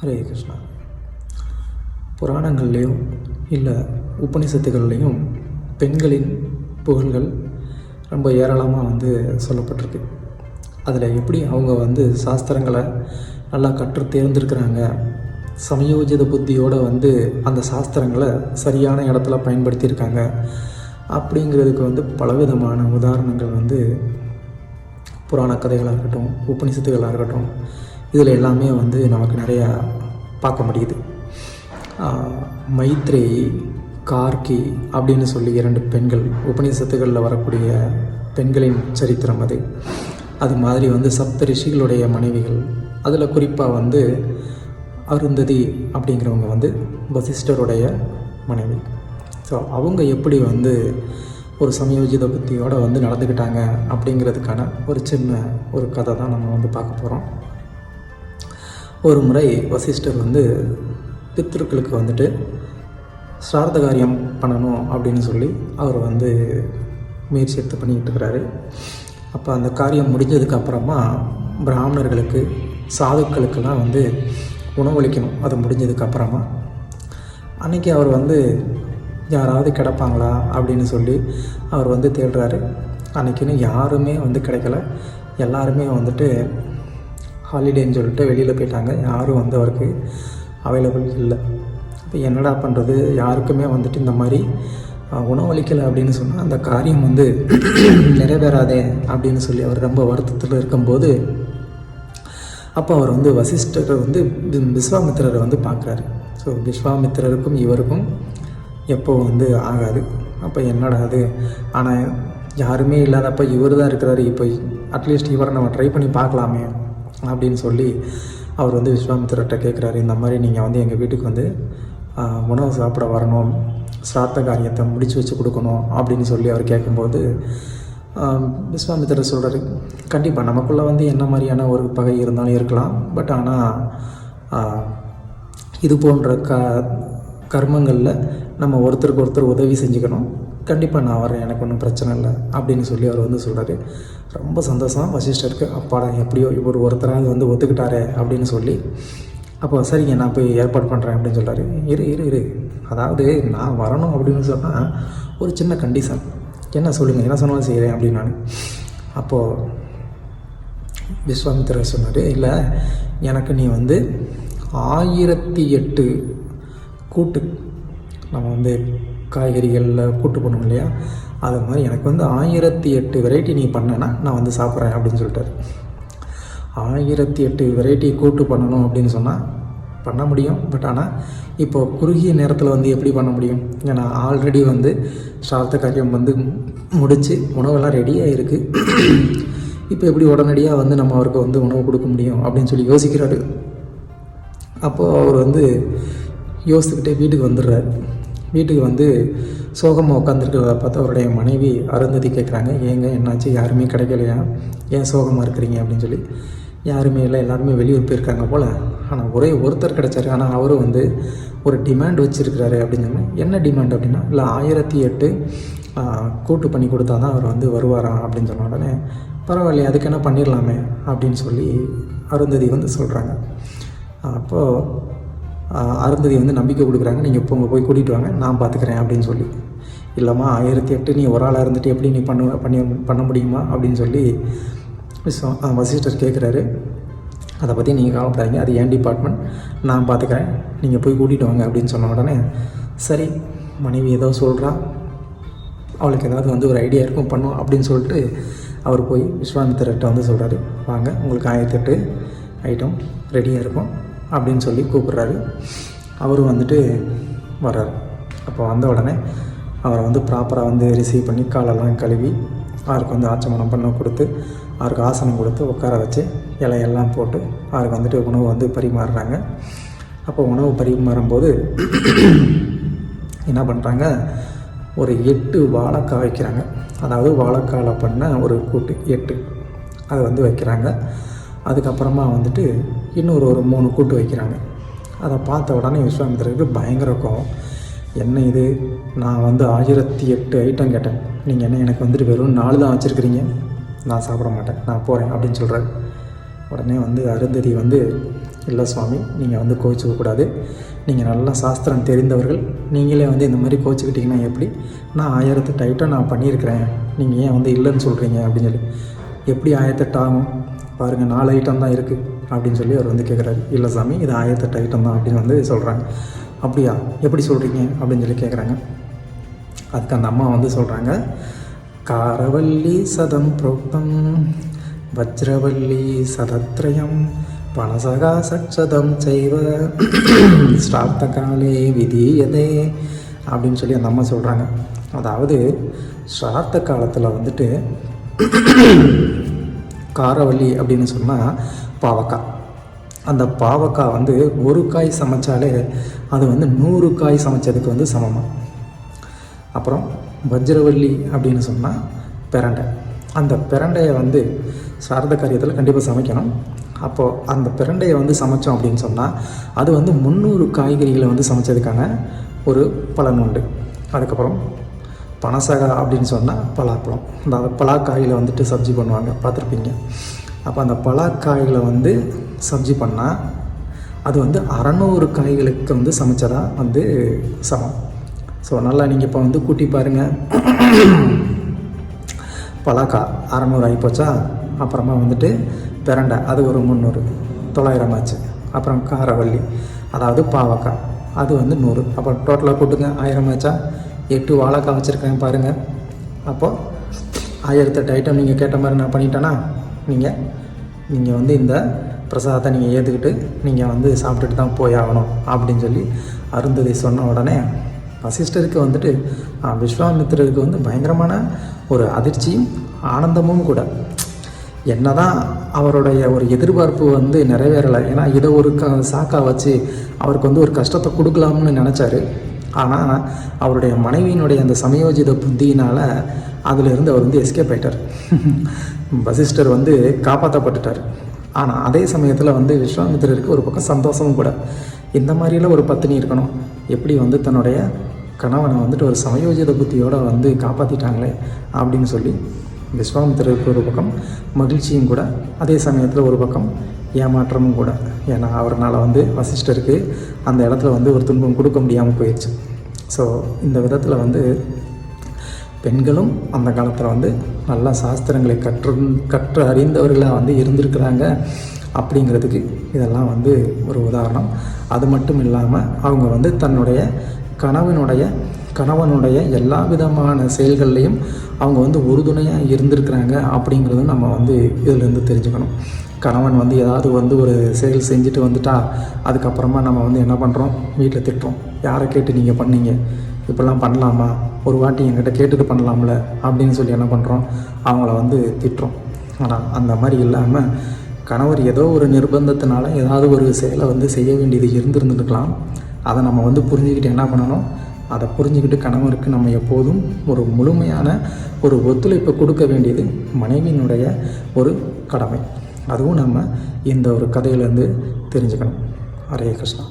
ஹரே கிருஷ்ணா. புராணங்கள்லேயும் இல்லை உபநிஷத்துகள்லேயும் பெண்களின் புகழ்கள் ரொம்ப ஏராளமாக வந்து சொல்லப்பட்டிருக்கு. அதில் எப்படி அவங்க வந்து சாஸ்திரங்களை நல்லா கற்று தேர்ந்திருக்கிறாங்க சமயோஜித புத்தியோடு வந்து அந்த சாஸ்திரங்களை சரியான இடத்துல பயன்படுத்தியிருக்காங்க அப்படிங்கிறதுக்கு வந்து பலவிதமான உதாரணங்கள் வந்து புராண கதைகளாக இருக்கட்டும் உபநிஷத்துகளாக இருக்கட்டும் இதில் எல்லாமே வந்து நமக்கு நிறையா பார்க்க முடியுது. மைத்ரேயி கார்கி அப்படின்னு சொல்லி இரண்டு பெண்கள் உபநிஷத்துகளில் வரக்கூடிய பெண்களின் சரித்திரம் அது. அது மாதிரி வந்து சப்த ரிஷிகளுடைய மனைவிகள். அதில் குறிப்பாக வந்து அருந்ததி அப்படிங்கிறவங்க வந்து வசிஷ்டருடைய மனைவி. ஸோ அவங்க எப்படி வந்து ஒரு சமயோஜித புத்தியோடு வந்து நடந்துக்கிட்டாங்க அப்படிங்கிறதுக்கான ஒரு சின்ன ஒரு கதை தான் நம்ம வந்து பார்க்க போகிறோம் ஒரு முறை வசிஷ்டர் வந்து பித்ருக்களுக்கு வந்துட்டு சார்த்த காரியம் பண்ணணும் அப்படின்னு சொல்லி அவர் வந்து முயற்சி எடுத்து பண்ணிக்கிட்டு இருக்கிறாரு. அப்போ அந்த காரியம் முடிஞ்சதுக்கப்புறமா பிராமணர்களுக்கு சாதுக்களுக்கெல்லாம் வந்து உணவளிக்கணும் அது முடிஞ்சதுக்கப்புறமா அன்றைக்கி அவர் வந்து யாராவது கிடப்பாங்களா அப்படின்னு சொல்லி அவர் வந்து தேடுறாரு. அன்றைக்கின்னு யாருமே வந்து கிடைக்கல. எல்லாருமே வந்துட்டு ஹாலிடேன்னு சொல்லிட்டு வெளியில் போயிட்டாங்க. யாரும் வந்து அவருக்கு அவைலபிள் இல்லை. இப்போ என்னடா பண்ணுறது யாருக்குமே வந்துட்டு இந்த மாதிரி உணவளிக்கலை அப்படின்னு சொன்னால் அந்த காரியம் வந்து நிறைவேறாதே அப்படின்னு சொல்லி அவர் ரொம்ப வருத்தத்தில் இருக்கும்போது அப்போ அவர் வந்து வசிஷ்டர் வந்து விஸ்வாமித்திரரை வந்து பார்க்குறாரு. ஸோ விஸ்வாமித்திரருக்கும் இவருக்கும் எப்போ வந்து ஆகாது. அப்போ என்னடா அது? ஆனால் யாருமே இல்லாதப்ப இவர் தான் இருக்கிறாரு. இப்போ அட்லீஸ்ட் இவரை நம்ம ட்ரை பண்ணி பார்க்கலாமே. அப்படின்னு சொல்லி அவர் வந்து விஸ்வாமித்திரர்கிட்ட கேட்குறாரு இந்த மாதிரி நீங்கள் வந்து எங்கள் வீட்டுக்கு வந்து உணவு சாப்பிட வரணும் சாத்த காரியத்தை முடித்து வச்சு கொடுக்கணும் அப்படின்னு சொல்லி அவர் கேட்கும்போது விஸ்வாமித்திரர் சொல்கிறாரு கண்டிப்பாக நமக்குள்ளே வந்து என்ன மாதிரியான ஒரு பகை இருந்தாலும் இருக்கலாம் பட் ஆனால் இது போன்ற க கர்மங்களில் நம்ம ஒருத்தருக்கு ஒருத்தர் உதவி செஞ்சுக்கணும். கண்டிப்பாக நான் வரேன் எனக்கு ஒன்றும் பிரச்சனை இல்லை அப்படின்னு சொல்லி அவர் வந்து சொல்கிறாரு ரொம்ப சந்தோஷம் வசிஷ்டருக்கு. அப்பாடா எப்படியோ இவர் ஒருத்தராவது வந்து ஒத்துக்கிட்டாரே அப்படின்னு சொல்லி. அப்போ சரிங்க நான் போய் ஏற்பாடு பண்ணுறேன் அப்படின்னு சொல்கிறாரு இரு இரு இரு. அதாவது நான் வரணும் அப்படின்னு சொன்னால் ஒரு சின்ன கண்டிஷன் என்ன சொல்லுங்கள் என்ன சொன்னாலும் செய்கிறேன் அப்படின்னு நான். அப்போது விஸ்வாமித்திரர் சொன்னார் இல்லை எனக்கு நீ வந்து ஆயிரத்தி எட்டு கூட்டு. நம்ம வந்து காய்கறிகளில் கூட்டு பண்ணுவோம் இல்லையா? அது மாதிரி எனக்கு வந்து ஆயிரத்தி எட்டு வெரைட்டி நீ பண்ணேன்னா நான் வந்து சாப்பிட்றேன் அப்படின்னு சொல்லிட்டாரு. ஆயிரத்தி எட்டு வெரைட்டி கூட்டு பண்ணணும் அப்படின்னு சொன்னால் பண்ண முடியும். பட் ஆனால் இப்போ குறுகிய நேரத்தில் வந்து எப்படி பண்ண முடியும்? ஏன்னா ஆல்ரெடி வந்து சார்த்த காரியம் வந்து முடித்து உணவெல்லாம் ரெடியாக இருக்குது இப்போ எப்படி உடனடியாக வந்து நம்ம அவருக்கு வந்து உணவு கொடுக்க முடியும் அப்படின்னு சொல்லி யோசிக்கிறாரு. அப்போது அவர் வந்து யோசிச்சுக்கிட்டே வீட்டுக்கு வந்துடுறாரு. வீட்டுக்கு வந்து சோகமாக உட்காந்துருக்கிறத பார்த்து அவருடைய மனைவி அருந்ததி கேட்குறாங்க ஏங்க என்னாச்சு? யாருமே கிடைக்கலையா? ஏன் சோகமாக இருக்கிறீங்க? அப்படின்னு சொல்லி. யாருமே இல்லை. எல்லாருமே வெளியூர் போயிருக்காங்க போல். ஆனால் ஒரே ஒருத்தர் கிடைச்சாரு. ஆனால் அவரும் வந்து ஒரு டிமாண்ட் வச்சுருக்கிறாரு. அப்படின்னு சொல்லி என்ன டிமாண்ட் அப்படின்னா இல்லை ஆயிரத்தி எட்டு கூட்டு பண்ணி கொடுத்தா தான் அவர் வந்து வருவாராம் அப்படின்னு சொன்ன உடனே பரவாயில்லையே அதுக்கு என்ன பண்ணிடலாமே அப்படின்னு சொல்லி அருந்ததி வந்து சொல்கிறாங்க அப்போது அருந்ததி வந்து நம்பிக்கை கொடுக்குறாங்க. நீங்கள் இப்போ உங்கள் போய் கூட்டிகிட்டு வாங்க. நான் பார்த்துக்கிறேன் அப்படின்னு சொல்லி. இல்லைம்மா ஆயிரத்தி எட்டு நீ ஒரு ஆளாக இருந்துட்டு எப்படி நீ பண்ண பண்ணி பண்ண முடியுமா அப்படின்னு சொல்லி விஸ்வா வசிஷ்டர் கேட்குறாரு அதை பற்றி நீங்கள் கவலைப்படாதீங்க. அது என் டிபார்ட்மெண்ட் நான் பார்த்துக்கிறேன் நீங்கள் போய் கூட்டிகிட்டு வாங்க அப்படின்னு சொன்ன உடனே சரி மனைவி ஏதோ சொல்கிறா அவளுக்கு ஏதாவது வந்து ஒரு ஐடியா இருக்கும் பண்ணும் அப்படின்னு சொல்லிட்டு அவர் போய் விஸ்வாமித்திரர்கிட்ட வந்து சொல்கிறாரு வாங்க உங்களுக்கு ஆயிரத்தெட்டு ஐட்டம் ரெடியாக இருக்கும். அப்படின்னு சொல்லி கூப்பிட்றாரு. அவரும் வந்துட்டு வர்றாரு. அப்போ வந்த உடனே அவரை வந்து ப்ராப்பராக வந்து ரிசீவ் பண்ணி காலெல்லாம் கழுவி அவருக்கு வந்து ஆச்சமனம் பண்ண கொடுத்து அவருக்கு ஆசனம் கொடுத்து உட்கார வச்சு இலையெல்லாம் போட்டு அவருக்கு வந்துட்டு உணவு வந்து பரிமாறுறாங்க. அப்போ உணவு பரிமாறும்போது என்ன பண்ணுறாங்க ஒரு எட்டு வாழைக்காய் வைக்கிறாங்க. அதாவது வாழைக்காயில் பண்ண ஒரு கூட்டு எட்டு. அது வந்து வைக்கிறாங்க. அதுக்கப்புறமா வந்துட்டு இன்னொரு ஒரு மூணு கூட்டு வைக்கிறாங்க. அதை பார்த்த உடனே விஸ்வாமித்திரருக்கு பயங்கர கோவம். என்ன இது? நான் வந்து ஆயிரத்தி எட்டு ஐட்டம் கேட்டேன். நீங்கள் என்ன எனக்கு வந்துட்டு வெறும் நாலு தான் வச்சுருக்கிறீங்க? நான் சாப்பிட மாட்டேன். நான் போகிறேன் அப்படின்னு சொல்கிறாரு உடனே வந்து அருந்ததி வந்து இல்லை சுவாமி நீங்கள் வந்து கோச்சிக்கக்கூடாது நீங்கள் நல்லா சாஸ்திரம் தெரிந்தவர்கள். நீங்களே வந்து இந்த மாதிரி கோச்சிக்கிட்டிங்கன்னா எப்படி? நான் ஆயிரத்தெட்டு ஐட்டம் நான் பண்ணியிருக்கிறேன். நீங்கள் ஏன் வந்து இல்லைன்னு சொல்கிறீங்க அப்படின்னு சொல்லி. எப்படி ஆயிரத்தெட்டு ஆகும்? பாருங்கள் நாலு ஐட்டம் தான் இருக்குது அப்படின்னு சொல்லி அவர் வந்து கேட்குறாரு இல்லை சாமி இது ஆயிரத்தெட்டு ஐட்டம் தான் அப்படின்னு வந்து சொல்கிறாங்க அப்படியா? எப்படி சொல்கிறீங்க அப்படின்னு சொல்லி கேட்குறாங்க அதுக்கு அந்த அம்மா வந்து சொல்கிறாங்க காரவல்லி சதம் புரோக்தம் வஜ்ரவல்லி சதத்ரயம் பனசகா சட்சதம் செய்வ ஸ்ரார்த்த காலே விதீயதே அப்படின்னு சொல்லி அந்த அம்மா சொல்கிறாங்க அதாவது ஸ்ரார்த்த காலத்தில் வந்துட்டு காரவல்லி அப்படின்னு சொன்னால் பாவக்காய். அந்த பாவக்காய் வந்து ஒரு காய் சமைச்சாலே அது வந்து நூறு காய் சமைச்சதுக்கு வந்து சமமாக அப்புறம் வஜ்ரவள்ளி அப்படின்னு சொன்னால் பிரண்டை. அந்த பிரண்டையை வந்து சாரத காரியத்தில் கண்டிப்பாக சமைக்கணும். அப்போது அந்த பிரண்டையை வந்து சமைச்சோம் அப்படின்னு சொன்னால் அது வந்து முந்நூறு காய்கறிகளை வந்து சமைச்சதுக்கான ஒரு பலன் உண்டு. அதுக்கப்புறம் பனசகா அப்படின்னு சொன்னால் பலாப்பழம். இந்த பலாக்காயில் வந்துட்டு சப்ஜி பண்ணுவாங்க பார்த்துருப்பீங்க. அப்போ அந்த பலாக்காய்களை வந்து சப்ஜி பண்ணால் அது வந்து அறநூறு காய்களுக்கு வந்து சமைச்சதா வந்து சமம். ஸோ நல்லா நீங்கள் இப்போ வந்து கூட்டி பாருங்கள் பலாக்கா அறநூறு ஆகிப்போச்சா அப்புறமா வந்துட்டு பிரண்டை அது ஒரு முந்நூறு. தொள்ளாயிரம் ஆச்சு. அப்புறம் காரவள்ளி அதாவது பாவக்காய் அது வந்து நூறு. அப்புறம் டோட்டலாக கூட்டுங்க ஆயிரம் ஆச்சா? எட்டு வாழைக்காய் வச்சுருக்கேன் பாருங்கள் அப்போது ஆயிரத்தெட்டு ஐட்டம் நீங்கள் கேட்ட மாதிரி நான் பண்ணிட்டேன்னா நீங்கள் நீங்கள் வந்து இந்த பிரசாதத்தை நீங்கள் ஏற்றுக்கிட்டு நீங்கள் வந்து சாப்பிட்டுட்டு தான் போய் ஆகணும் அப்படின்னு சொல்லி அருந்ததி சொன்ன உடனே வசிஷ்டருக்கு வந்துட்டு விஸ்வாமித்திரருக்கு வந்து பயங்கரமான ஒரு அதிர்ச்சியும் ஆனந்தமும் கூட. என்னதான் அவருடைய ஒரு எதிர்பார்ப்பு வந்து நிறைவேறலை. ஏன்னா இதை ஒரு க சாக்கா வச்சு அவருக்கு வந்து ஒரு கஷ்டத்தை கொடுக்கலாம்னு நினச்சாரு. ஆனால் அவருடைய மனைவியினுடைய அந்த சமயோஜித புத்தியினால் அதிலிருந்து அவர் வந்து எஸ்கேப் ஆயிட்டார். வசிஷ்டர் வந்து காப்பாற்றப்பட்டுட்டார் ஆனால் அதே சமயத்தில் வந்து விஸ்வாமித்திரருக்கு ஒரு பக்கம் சந்தோஷமும் கூட. இந்த மாதிரிலாம் ஒரு பத்தினி இருக்கணும். எப்படி வந்து தன்னுடைய கணவனை வந்துட்டு ஒரு சமயோஜித புத்தியோடு வந்து காப்பாற்றிட்டாங்களே அப்படின்னு சொல்லி விஸ்வாமித்திரருக்கு ஒரு பக்கம் மகிழ்ச்சியும் கூட. அதே சமயத்தில் ஒரு பக்கம் ஏமாற்றமும் கூட. ஏன்னா அவர்னால் வந்து வசிஷ்டருக்கு அந்த இடத்துல வந்து ஒரு துன்பம் கொடுக்க முடியாமல் போயிடுச்சு ஸோ இந்த விதத்தில் வந்து பெண்களும் அந்த காலத்தில் வந்து நல்லா சாஸ்திரங்களை கற்று கற்று அறிந்தவர்களாக வந்து இருந்திருக்கிறாங்க அப்படிங்கிறதுக்கு இதெல்லாம் வந்து ஒரு உதாரணம். அது மட்டும் இல்லாமல் அவங்க வந்து தன்னுடைய கணவனுடைய கணவனுடைய எல்லா விதமான செயல்கள்லையும் அவங்க வந்து உறுதுணையாக இருந்திருக்கிறாங்க அப்படிங்கிறது நம்ம வந்து இதிலேருந்து தெரிஞ்சுக்கணும். கணவன் வந்து ஏதாவது வந்து ஒரு செயல் செஞ்சுட்டு வந்துட்டா அதுக்கப்புறமா நம்ம வந்து என்ன பண்ணுறோம் வீட்டில் திட்டுறோம். யாரை கேட்டு நீங்கள் பண்ணீங்க? இப்படிலாம் பண்ணலாமா? ஒரு வாட்டி என்கிட்ட கேட்டுட்டு பண்ணலாம்ல? அப்படின்னு சொல்லி என்ன பண்ணுறோம் அவங்கள வந்து திட்டுறோம். ஆனால் அந்த மாதிரி இல்லாமல் கணவர் ஏதோ ஒரு நிர்பந்தத்தினால ஏதாவது ஒரு செயலை வந்து செய்ய வேண்டியது இருந்திருந்துருக்கலாம். அதை நம்ம வந்து புரிஞ்சுக்கிட்டு என்ன பண்ணணும்? அதை புரிஞ்சுக்கிட்டு கணவருக்கு நம்ம எப்போதும் ஒரு முழுமையான ஒரு ஒத்துழைப்பை கொடுக்க வேண்டியது மனைவியினுடைய ஒரு கடமை. அதுவும் நம்ம இந்த ஒரு கதையிலேருந்து தெரிஞ்சுக்கணும். ஹரே கிருஷ்ணா.